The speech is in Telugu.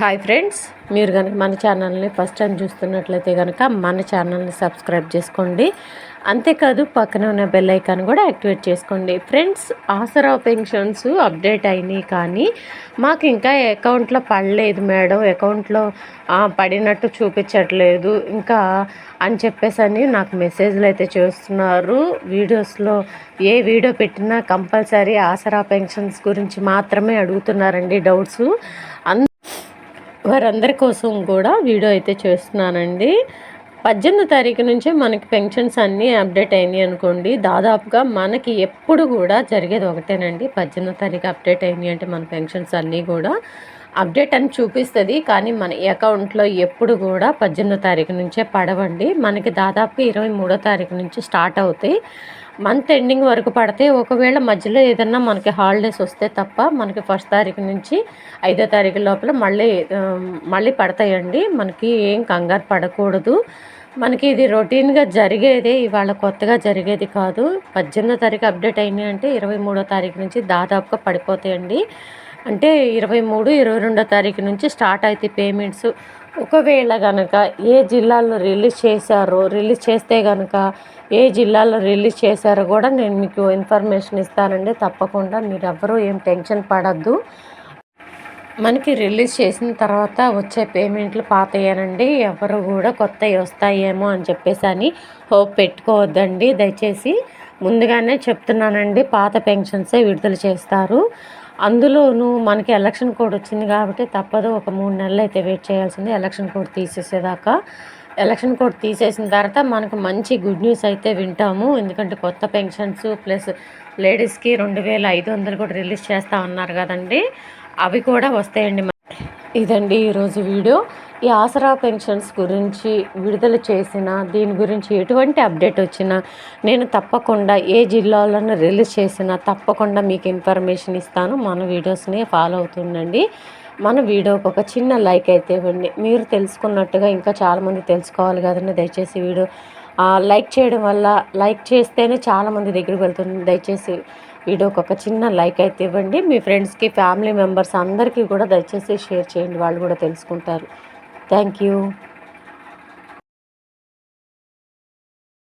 హాయ్ ఫ్రెండ్స్ మీరు కనుక మన ఛానల్ని ఫస్ట్ టైం చూస్తున్నట్లయితే కనుక మన ఛానల్ని సబ్స్క్రైబ్ చేసుకోండి. అంతేకాదు పక్కన ఉన్న బెల్ ఐకాన్ కూడా యాక్టివేట్ చేసుకోండి. ఫ్రెండ్స్ ఆసరా పెన్షన్స్ అప్డేట్ అయినాయి కానీ మాకు ఇంకా అకౌంట్లో పడలేదు మేడం. అకౌంట్లో పడినట్టు చూపించట్లేదు. ఇంకా అని చెప్పేసి అని నాకు మెసేజ్లు అయితే చేస్తున్నారు. వీడియోస్లో ఏ వీడియో పెట్టినా కంపల్సరీ ఆసరా పెన్షన్స్ గురించి మాత్రమే అడుగుతున్నారండి డౌట్స్. వారందరి కోసం కూడా వీడియో అయితే చేస్తున్నానండి. పద్దెనిమిది తారీఖు నుంచే మనకి పెన్షన్స్ అన్నీ అప్డేట్ అయినాయి అనుకోండి. దాదాపుగా మనకి ఎప్పుడు కూడా జరిగేది ఒకటేనండి. పద్దెనిమిది తారీఖు అప్డేట్ అయినాయి అంటే మన పెన్షన్స్ అన్నీ కూడా. అప్డేట్ అని చూపిస్తుంది కానీ మన అకౌంట్లో ఎప్పుడు కూడా పద్దెనిమిదో తారీఖు నుంచే పడవండి. మనకి దాదాపు ఇరవై మూడో తారీఖు నుంచి స్టార్ట్ అవుతాయి. మంత్ ఎండింగ్ వరకు పడితే ఒకవేళ మధ్యలో ఏదన్నా మనకి హాలిడేస్ వస్తే తప్ప మనకి ఫస్ట్ తారీఖు నుంచి ఐదో తారీఖు లోపల మళ్ళీ మళ్ళీ పడతాయండి. మనకి ఏం కంగారు పడకూడదు. మనకి ఇది రొటీన్గా జరిగేదే ఇవాళ కొత్తగా జరిగేది కాదు. పద్దెనిమిదో తారీఖు అప్డేట్ అయినాయి అంటే ఇరవై మూడో తారీఖు నుంచి దాదాపుగా పడిపోతాయండి. అంటే ఇరవై మూడు ఇరవై రెండో తారీఖు నుంచి స్టార్ట్ అయితే పేమెంట్స్. ఒకవేళ కనుక ఏ జిల్లాలో రిలీజ్ చేశారో రిలీజ్ చేస్తే కనుక ఏ జిల్లాలో రిలీజ్ చేశారో కూడా నేను మీకు ఇన్ఫర్మేషన్ ఇస్తానండి. తప్పకుండా మీరు ఎవ్వరూ ఏం టెన్షన్ పడద్దు. మనకి రిలీజ్ చేసిన తర్వాత వచ్చే పేమెంట్లు పాతయ్యానండి ఎవరు కూడా కొత్తవి వస్తాయేమో అని చెప్పేసి అని హోప్ పెట్టుకోవద్దండి. దయచేసి ముందుగానే చెప్తున్నానండి. పాత పెన్షన్సే విడుదల చేస్తారు. అందులోనూ మనకి ఎలక్షన్ కోడ్ వచ్చింది కాబట్టి తప్పదు. ఒక మూడు నెలలు అయితే వెయిట్ చేయాల్సింది. ఎలక్షన్ కోడ్ తీసేసేదాకా. ఎలక్షన్ కోడ్ తీసేసిన తర్వాత మనకు మంచి గుడ్ న్యూస్ అయితే వింటాము. ఎందుకంటే కొత్త పెన్షన్స్ ప్లస్ లేడీస్కి రెండు వేల ఐదు వందలు కూడా రిలీజ్ చేస్తా ఉన్నారు కదండి. అవి కూడా వస్తాయండి ఇదండి ఈరోజు వీడియో. ఈ ఆసరా పెన్షన్స్ గురించి విడుదల చేసిన దీని గురించి ఎటువంటి అప్డేట్ వచ్చినా నేను తప్పకుండా ఏ జిల్లాలను రిలీజ్ చేసినా తప్పకుండా మీకు ఇన్ఫర్మేషన్ ఇస్తాను. మన వీడియోస్ని ఫాలో అవుతుండండి. మన వీడియోకి ఒక చిన్న లైక్ అయితే ఇవ్వండి. మీరు తెలుసుకున్నట్టుగా ఇంకా చాలామంది తెలుసుకోవాలి కదండి. దయచేసి వీడియో లైక్ చేయడం వల్ల లైక్ చేస్తేనే చాలామంది దగ్గరికి వెళ్తుంది దయచేసి వీడియోకి ఒక చిన్న లైక్ అయితే ఇవ్వండి. మీ ఫ్రెండ్స్కి ఫ్యామిలీ మెంబర్స్ అందరికీ కూడా దయచేసి షేర్ చేయండి. వాళ్ళు కూడా తెలుసుకుంటారు. Thank you.